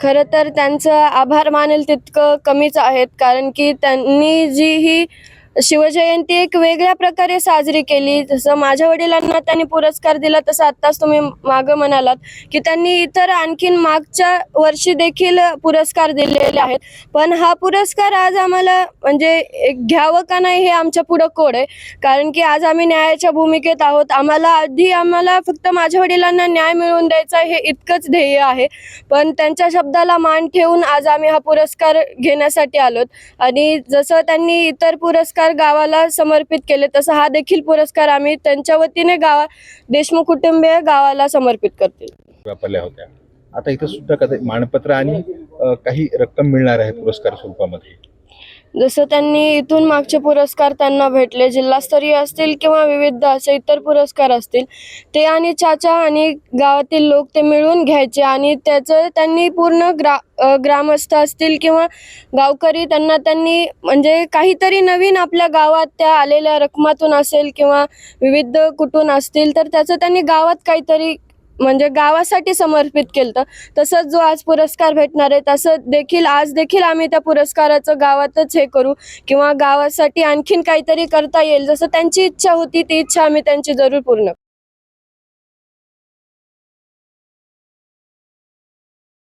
खरं तर त्यांचं आभार मानेल तितकं कमीच आहेत कारण की त्यांनी जी ही शिवजयंती एक वेगळ्या प्रकारे साजरी केली. जसं माझ्या वडिलांना त्यांनी पुरस्कार दिला तसं आत्ताच तुम्ही मागं म्हणालात की त्यांनी इतर आणखीन मागच्या वर्षी देखील पुरस्कार दिलेले आहेत. पण हा पुरस्कार आज आम्हाला म्हणजे एक घ्यावं का नाही हे आमच्या पुढं कोड आहे. कारण की आज आम्ही न्यायाच्या भूमिकेत आहोत. आम्हाला आधी आम्हाला फक्त माझ्या वडिलांना न्याय मिळवून द्यायचा हे इतकंच ध्येय आहे. पण त्यांच्या शब्दाला मान ठेवून आज आम्ही हा पुरस्कार घेण्यासाठी आलोत. आणि जसं त्यांनी इतर पुरस्कार गावाला समर्पित केले तसं हा देखील पुरस्कार आम्ही त्यांच्या वतीने गावा देशमुख कुटुंबीय गावाला समर्पित करतील वापरल्या होत्या. आता इथं सुद्धा कधी मानपत्र आणि काही रक्कम मिळणार आहे पुरस्कार स्वरूपामध्ये. जसं त्यांनी इथून मागचे पुरस्कार त्यांना भेटले जिल्हास्तरीय असतील किंवा विविध असे इतर पुरस्कार असतील ते आणि चाचा आणि गावातील लोक ते मिळून घ्यायचे आणि त्याचं त्यांनी पूर्ण ग्रा ग्रामस्थ असतील किंवा गावकरी त्यांना त्यांनी म्हणजे काहीतरी नवीन आपल्या गावात त्या आलेल्या रकमातून असेल किंवा विविध कुठून असतील तर त्याचं त्यांनी गावात काहीतरी म्हणजे गावासाठी समर्पित केलं तसंच जो आज पुरस्कार भेटणार आहे तसं देखील आज देखील आम्ही त्या पुरस्काराचं गावातच हे करू. किंवा गावासाठी आणखीन काहीतरी करता येईल जसं त्यांची इच्छा होती ती इच्छा आम्ही त्यांची जरूर पूर्ण